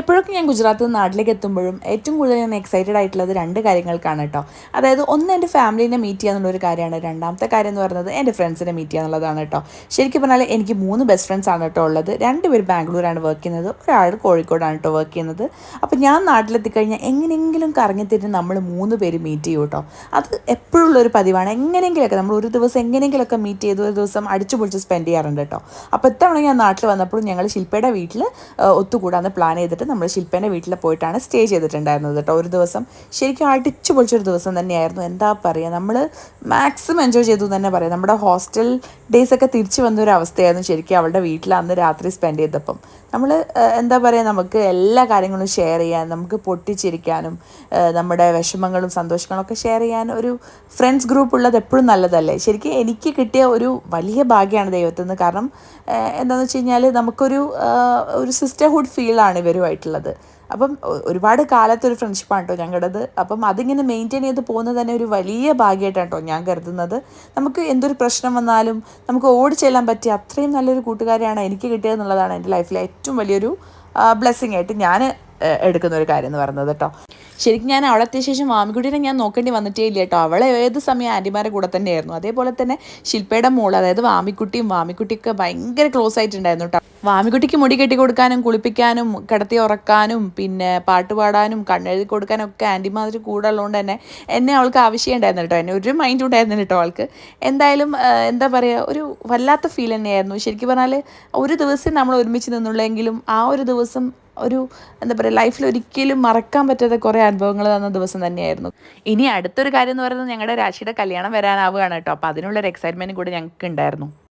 എപ്പോഴൊക്കെ ഞാൻ ഗുജറാത്തിൽ നിന്ന് നാട്ടിലേക്ക് എത്തുമ്പോഴും ഏറ്റവും കൂടുതൽ ഞാൻ എക്സൈറ്റഡ് ആയിട്ടുള്ളത് രണ്ട് കാര്യങ്ങൾക്കാണ് കേട്ടോ അതായത് ഒന്ന് എന്റെ ഫാമിലീനെ മീറ്റ് ചെയ്യുക എന്നുള്ളൊരു കാര്യമാണ്. രണ്ടാമത്തെ കാര്യം എന്ന് പറയുന്നത് എന്റെ ഫ്രണ്ട്സിനെ മീറ്റ് ചെയ്യുക എന്നുള്ളതാണ് കേട്ടോ ശരിക്കും പറഞ്ഞാൽ എനിക്ക് മൂന്ന് ബെസ്റ്റ് ഫ്രണ്ട്സ് ആണ് കേട്ടോ ഉള്ളത്. രണ്ടുപേർ ബാംഗ്ലൂരാണ് വർക്ക് ചെയ്യുന്നത്. ഒരാൾ കോഴിക്കോടാണ് കേട്ടോ വർക്ക് ചെയ്യുന്നത്. അപ്പോൾ ഞാൻ നാട്ടിലെത്തിക്കഴിഞ്ഞാൽ എങ്ങനെയെങ്കിലും കറങ്ങിത്തിരിഞ്ഞ് നമ്മൾ മൂന്ന് പേര് മീറ്റ് ചെയ്യും കേട്ടോ അത് എപ്പോഴുള്ള ഒരു പതിവാണ്. എങ്ങനെയെങ്കിലുമൊക്കെ നമ്മൾ ഒരു ദിവസം എങ്ങനെയെങ്കിലുമൊക്കെ മീറ്റ് ചെയ്ത് ഒരു ദിവസം അടിച്ചു പൊളിച്ച് സ്പെൻഡ് ചെയ്യാറുണ്ട് കേട്ടോ അപ്പോൾ ഇത്തവണ ഞാൻ നാട്ടിൽ വന്നപ്പോഴും ഞങ്ങൾ ശില്പയുടെ വീട്ടിൽ ഒത്തുകൂടാന്ന് പ്ലാൻ ചെയ്തിട്ട് നമ്മൾ ശില്പേന്റെ വീട്ടിൽ പോയിട്ടാണ് സ്റ്റേ ചെയ്തിട്ടുണ്ടായിരുന്നത് കേട്ടോ. ഒരു ദിവസം ശരിക്കും അടിച്ചു പൊളിച്ചൊരു ദിവസം തന്നെയായിരുന്നു. എന്താ പറയുക നമ്മൾ മാക്സിമം എൻജോയ് ചെയ്തു തന്നെ പറയാം. നമ്മുടെ ഹോസ്റ്റൽ ഡേയ്സ് ഒക്കെ തിരിച്ചു വന്ന ഒരു അവസ്ഥയായിരുന്നു ശരിക്കും അവളുടെ വീട്ടിൽ അന്ന് രാത്രി സ്പെൻഡ് ചെയ്തപ്പം. നമ്മൾ എന്താ പറയുക നമുക്ക് എല്ലാ കാര്യങ്ങളും ഷെയർ ചെയ്യാൻ നമുക്ക് പൊട്ടിച്ചിരിക്കാനും നമ്മുടെ വിഷമങ്ങളും സന്തോഷങ്ങളും ഒക്കെ ഷെയർ ചെയ്യാൻ ഒരു ഫ്രണ്ട്സ് ഗ്രൂപ്പ് ഉള്ളത് എപ്പോഴും നല്ലതല്ലേ? ശരിക്കും എനിക്ക് കിട്ടിയ ഒരു വലിയ ഭാഗ്യമാണ് ദൈവത്തിൽ നിന്ന് കാരണം എന്താണെന്ന് വെച്ച് കഴിഞ്ഞാൽ നമുക്കൊരു ഒരു സിസ്റ്റർഹുഡ് ഫീലാണ് ഇവരുമായിട്ടുള്ളത് അപ്പം ഒരുപാട് കാലത്തെ ഒരു ഫ്രണ്ട്ഷിപ്പാണ് കേട്ടോ ഞങ്ങളുടേത് അപ്പം അതിങ്ങനെ മെയിന്റെയിൻ ചെയ്ത് പോകുന്നത് തന്നെ ഒരു വലിയ ഭാഗ്യമായിട്ടാണ് കേട്ടോ ഞാൻ കരുതുന്നത്. നമുക്ക് എന്തൊരു പ്രശ്നം വന്നാലും നമുക്ക് ഓടി ചെല്ലാൻ പറ്റിയ അത്രയും നല്ലൊരു കൂട്ടുകാരിയാണ് എനിക്ക് കിട്ടിയതെന്നുള്ളതാണ് എന്റെ ലൈഫിലെ ഏറ്റവും വലിയൊരു ബ്ലെസ്സിങ് ആയിട്ട് ഞാൻ എടുക്കുന്ന ഒരു കാര്യം എന്ന് പറയുന്നത് കേട്ടോ. ശരിക്കും ഞാൻ അവളെ എത്തിയ ശേഷം മാമിക്കുട്ടീനെ ഞാൻ നോക്കേണ്ടി വന്നിട്ടേ ഇല്ല കേട്ടോ. അവളെ ഏത് സമയം ആന്റിമാരെ കൂടെ തന്നെയായിരുന്നു. അതേപോലെ തന്നെ ശില്പയുടെ മോൾ അതായത് വാമിക്കുട്ടിയും വാമിക്കുട്ടിയൊക്കെ ഭയങ്കര ക്ലോസ് ആയിട്ടുണ്ടായിരുന്നു കേട്ടോ. വാമിക്കുട്ടിക്ക് മുടി കെട്ടി കൊടുക്കാനും കുളിപ്പിക്കാനും കിടത്തി ഉറക്കാനും പിന്നെ പാട്ട് പാടാനും കണ്ണെഴുതി കൊടുക്കാനും ഒക്കെ ആന്റിമാതിരി കൂടെ ഉള്ളതുകൊണ്ട് തന്നെ എന്നെ അവൾക്ക് ആവശ്യമുണ്ടായിരുന്നു കേട്ടോ. എന്നെ ഒരു മൈൻഡ് ഉണ്ടായിരുന്നു കേട്ടോ അവൾക്ക്. എന്തായാലും എന്താ പറയുക ഒരു വല്ലാത്ത ഫീൽ തന്നെയായിരുന്നു. ശരിക്കും പറഞ്ഞാൽ ഒരു ദിവസം നമ്മൾ ഒരുമിച്ച് നിന്നുള്ളെങ്കിലും ആ ഒരു ദിവസം ഒരു എന്താ പറയുക ലൈഫിൽ ഒരിക്കലും മറക്കാൻ പറ്റാത്ത കുറേ അനുഭവങ്ങൾ തന്ന ദിവസം തന്നെയായിരുന്നു. ഇനി അടുത്തൊരു കാര്യം എന്ന് പറയുന്നത് ഞങ്ങളുടെ രാശിയുടെ കല്യാണം വരാനാവുകയാണ് കേട്ടോ. അപ്പോൾ അതിനുള്ളൊരു എക്സൈറ്റ്മെന്റ് കൂടി ഞങ്ങൾക്ക് ഉണ്ടായിരുന്നു.